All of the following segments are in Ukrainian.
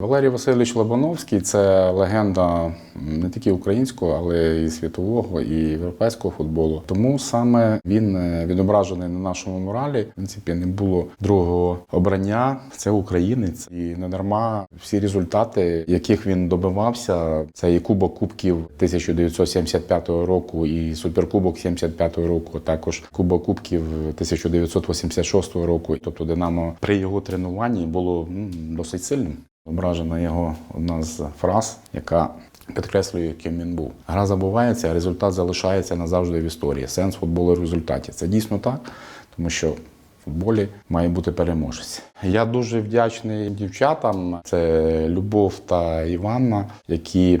Валерій Васильович Лобановський це легенда не тільки українського, але і світового, і європейського футболу. Тому саме він е, відображений на нашому моралі. В принципі, не було другого обрання. Це українець, і не дарма всі результати, яких він добивався, це і Кубок Кубків 1975 року, і Суперкубок 75 року, також Кубок Кубків 1986 року. Тобто Динамо при його тренуванні було м, досить сильним. Ображена його одна з фраз, яка підкреслює, ким він був. Гра забувається, а результат залишається назавжди в історії. Сенс футболу в результаті. Це дійсно так, тому що футболі має бути переможець. Я дуже вдячний дівчатам. Це Любов та Іванна, які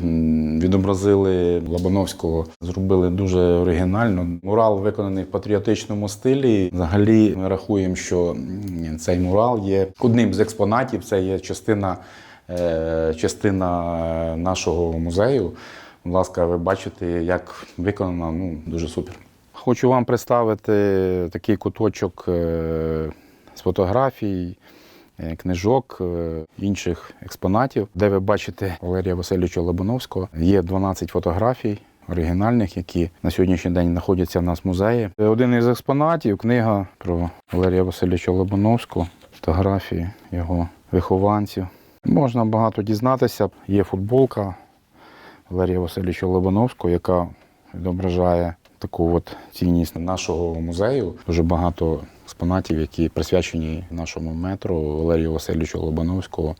відобразили Лобановського, зробили дуже оригінально. Мурал виконаний в патріотичному стилі. Взагалі, ми рахуємо, що цей мурал є одним з експонатів. Це є частина, е, частина нашого музею. Будь ласка, ви бачите, як виконано, ну дуже супер. Хочу вам представити такий куточок е, з фотографій, е, книжок, е, інших експонатів, де ви бачите Валерія Васильовича Лобановського. Є 12 фотографій. Оригінальних, які на сьогоднішній день знаходяться в нас в музеї. Один із експонатів книга про Валерія Васильовича Лобановського, фотографії його вихованців. Можна багато дізнатися. Є футболка Валерія Васильовича Лобановського, яка відображає таку от цінність нашого музею. Дуже багато експонатів, які присвячені нашому метру Валерію Васильовичу Лобановського.